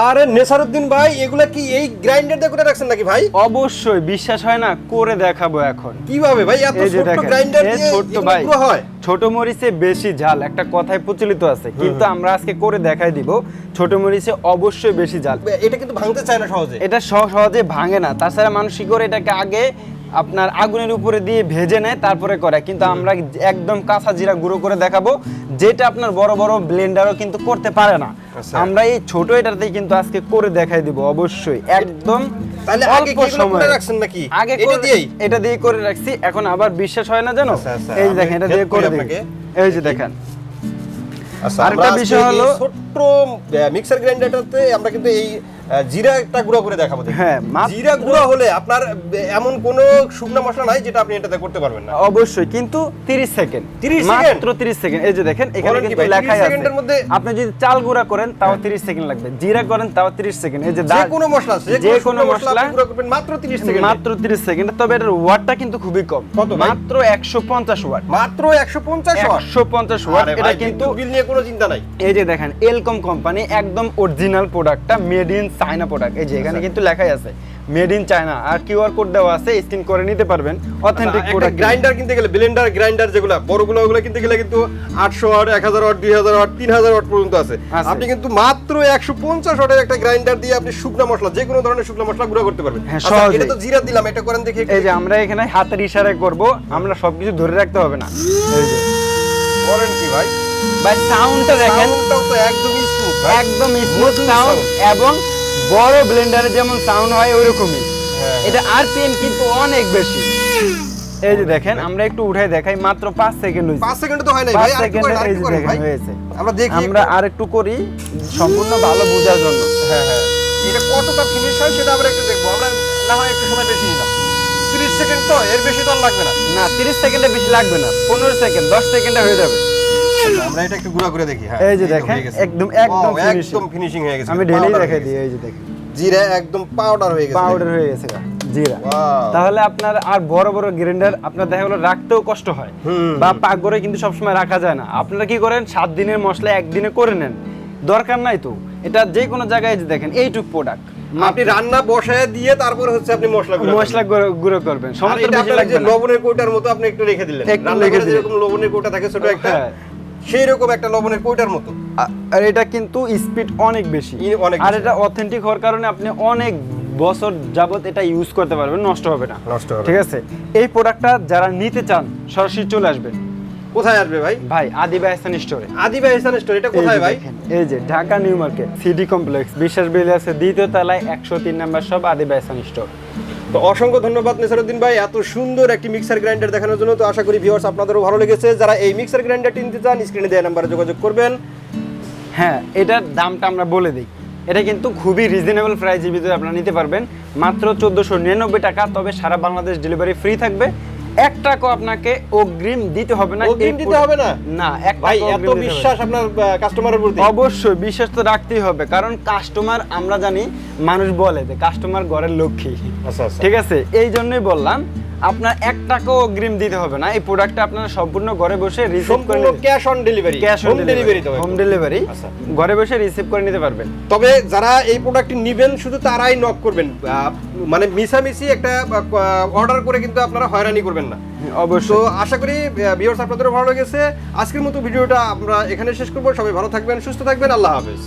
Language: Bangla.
আরে নেসারউদ্দিন ভাই এগুলা কি এই গ্রাইন্ডার দিয়ে করে রাখছেন নাকি ভাই? অবশ্যই বিশ্বাস হয় না করে দেখাবো এখন। কীভাবে ভাই? এত ছোট গ্রাইন্ডার দিয়ে এগুলো ভাই হয়? ছোট মরিচে বেশি ঝাল একটা কথায় প্রচলিত আছে কিন্তু আমরা আজকে করে দেখাই দিব ছোট মরিচে অবশ্যই বেশি ঝাল। এটা কিন্তু ভাঙতে চায় না সহজে। এটা সহ- সহজে ভাঙে না তাছাড়া মানুষ কি করে এটাকে আগে আপনার আগুনের উপরে দিয়ে ভেজে নেয় তারপরে করে। কিন্তু আমরা একদম কাঁচা জিরা গুঁড়ো করে দেখাবো যেটা আপনার বড় বড় ব্লেন্ডারও কিন্তু করতে পারে না। আচ্ছা। আমরা এই ছোট এটাতেই কিন্তু আজকে করে দেখাই দিব অবশ্যই। একদম তাহলে আগে সময়ে। রাখছেন নাকি? আগে এটা দিয়েই? এটা দিয়ে করে রাখছি। এখন আবার বিশ্বাস হয় না জানো আচ্ছা, আচ্ছা, এই দেখেন এটা দিয়ে করে দিই এই যে দেখেন। আরেকটা বিষয় হলো- ছোট্ট মিক্সার গ্রাইন্ডারটাতে আমরা কিন্তু এই জিরাটা গুঁড়ো করে দেখাবো হ্যাঁ, জিরা গুঁড়ো হলে আপনার এমন কোনো শুকনো মশলা নাই যেটা আপনি এটাতে করতে পারবেন না। অবশ্যই কিন্তু 30 সেকেন্ড। 30 মাত্র 30 সেকেন্ড। এই যে দেখেন এখানে কিন্তু 30 আছে। সেকেন্ডের মধ্যে- আপনি যদি চাল গুঁড়া করেন তাও 30 সেকেন্ড লাগবে। জিরা করেন তাও 30 সেকেন্ড। এই যে যে কোনো মশলা যে যে কোনো মশলা গুঁড়ো করবেন মাত্র 30 সেকেন্ড। মাত্র 30 সেকেন্ড। তবে এটার ওয়াটটা কিন্তু খুবই কম। কত মাত্র 150 ওয়াট। মাত্র 150 ওয়াট? 150 ওয়াট এটা কিন্তু বিল নিয়ে কোনো চিন্তা নাই। এই যে দেখেন এলকম কোম্পানি একদম অরিজিনাল প্রোডাক্টটা মেড ইন চায়না প্রোডাক্ট এই যে এখানে। কিন্তু লেখাই আছে মেড ইন চায়না আর কিউআর কোড দেওয়া আছে স্ক্যান করে নিতে পারবেন। অথেন্টিক প্রোডাক্ট গ্রাইন্ডার কিনতে গেলে ব্লেন্ডার গ্রাইন্ডার যেগুলো বড়গুলো ওগুলো কিনতে গেলে কিন্তু 800 ওয়াট 1000 ওয়াট 2000 ওয়াট 3000 ওয়াট পর্যন্ত আছে। আছে। আপনি কিন্তু মাত্র 150 ওয়াটের একটা গ্রাইন্ডার দিয়ে আপনি শুকনো মশলা যে কোনো ধরনের শুকনো মশলা গুঁড়ো করতে পারবেন। হ্যাঁ, আচ্ছা, এটা তো জিরা দিলাম এটা করেন দেখি এই যে আমরা এখানে হাতের ইশারায় করব আমরা সবকিছু ধরে রাখতে হবে না। এই যে। করেন কি ভাই। ভাই সাউন্ডটা দেখেন। একদমই স্মুথ একদম স্মুথ সাউন্ড এবং বড় ব্লেন্ডারে যেমন সাউন্ড হয় ওইরকমই হ্যাঁ, এটা আরপিএম কিন্তু অনেক বেশি। এই যে দেখেন আমরা একটু উঠাই দেখাই মাত্র পাঁচ সেকেন্ড হয়েছে। 5 সেকেন্ডে তো হয় নাই ভাই আরেকটু সেকেন্ডে এই যে দেখেন হয়েছে। আমরা দেখি আমরা আর একটু করি সম্পূর্ণ ভালো বোঝার জন্য। হ্যাঁ হ্যাঁ। এটা কতটা ফিনিশ হয় সেটা আমরা একটু দেখব। আমরা না হয় একটু সময় বেশি নিলাম। 30 সেকেন্ড তো এর বেশি তো লাগবে না। না তিরিশ সেকেন্ডে বেশি লাগবে না পনেরো সেকেন্ড দশ সেকেন্ডে হয়ে যাবে। আমরা এটা একটু গুঁড়া করে দেখি হ্যাঁ। এই যে দেখেন, একদম- একদম একদম ফিনিশিং হয়ে গেছে আমি ঢেলেই দিই এই যে দেখেন। জিরা একদম পাউডার হয়ে গেছে। পাউডার হয়ে গেছে জিরা। তাহলে আপনার আর বড় বড় গ্রাইন্ডার আপনার দেখা গেলো রাখতেও কষ্ট হয়। বা পাকঘরে কিন্তু সবসময় রাখা যায় না। আপনারা কি করেন সাত দিনের মশলা একদিনে করে নেন। দরকার নাই তো। এটা যে কোনো জায়গায় যে দেখেন এইটুক প্রোডাক্ট আপনি রান্না বসায় দিয়ে তারপর হচ্ছে আপনি মশলা গুঁড়ো মশলা গুঁড়ো- করবেন। আর সময় তো এটা বেশি লাগবে লবণের কৌটার মতো আপনি একটু রেখে দিলেন। রান্না করে যেরকম লবণের কৌটা থাকে ছোট একটা হ্যাঁ। সেই রকম একটা লবণের কৌটার মতো। আর এটা কিন্তু স্পিড অনেক বেশি। অনেক আর এটা অথেন্টিক হওয়ার কারণে আপনি অনেক বছর যাবত এটা ইউজ করতে পারবেন নষ্ট হবে না। নষ্ট হবে ঠিক আছে? এই প্রোডাক্টটা যারা নিতে চান সরাসরি চলে আসবেন কোথায় আসবে ভাই? ভাই আদিবা এহসান স্টোরে আদিবা ইহসান স্টোর এটা কোথায় ভাই? এই যে Dhaka new market city complex বিশ্বাস বিলাসের দ্বিতীয় তলায় একশো তিন নাম্বার সব আদিবা এহসান স্টোর তো অসংখ্য ধন্যবাদ নেসারুদ্দিন ভাই এত সুন্দর একটি মিক্সার গ্রাইন্ডার দেখানোর জন্য। তো আশা করি ভিউয়ার্স আপনাদেরও ভালো লেগেছে। যারা এই মিক্সার গ্রাইন্ডারটি নিতে চান স্ক্রিনে দেওয়া নাম্বারে যোগাযোগ করবেন। হ্যাঁ এটার দামটা আমরা বলে দিই। এটা কিন্তু খুবই রিজনেবল প্রাইসের ভিতরে আপনারা নিতে পারবেন। মাত্র চোদ্দোশো নিরানব্বই টাকা তবে সারা বাংলাদেশ ডেলিভারি ফ্রি থাকবে। এক টাকাও আপনাকে অগ্রিম দিতে হবে না অগ্রিম দিতে হবে না? না এক ভাই এত। বিশ্বাস আপনার কাস্টমারের প্রতি অবশ্যই বিশ্বাস তো রাখতেই হবে কারণ কাস্টমার আমরা জানি মানুষ বলে যে কাস্টমার ঘরের লক্ষ্মী আচ্ছা আচ্ছা ঠিক আছে এই জন্যই বললাম আপনার এক টাকাও অগ্রিম দিতে হবে না। এই প্রোডাক্টটা আপনারা সম্পূর্ণ ঘরে বসে রিসিভ করে cash on delivery cash home delivery তবে হোম ডেলিভারি। ঘরে বসে রিসিভ করে নিতে পারবেন। তবে যারা এই প্রোডাক্টটি নেবেন শুধু তারাই নক করবেন। মানে মিসামিসি একটা অর্ডার করে কিন্তু আপনারা হয়রানি করবেন না। অবশ্যই। আশা করি ভিউয়ার্স আপনাদেরও ভালো লেগেছে। আজকের মতো ভিডিওটা আমরা এখানে শেষ করব। সবাই ভালো থাকবেন সুস্থ থাকবেন। আল্লাহ হাফেজ।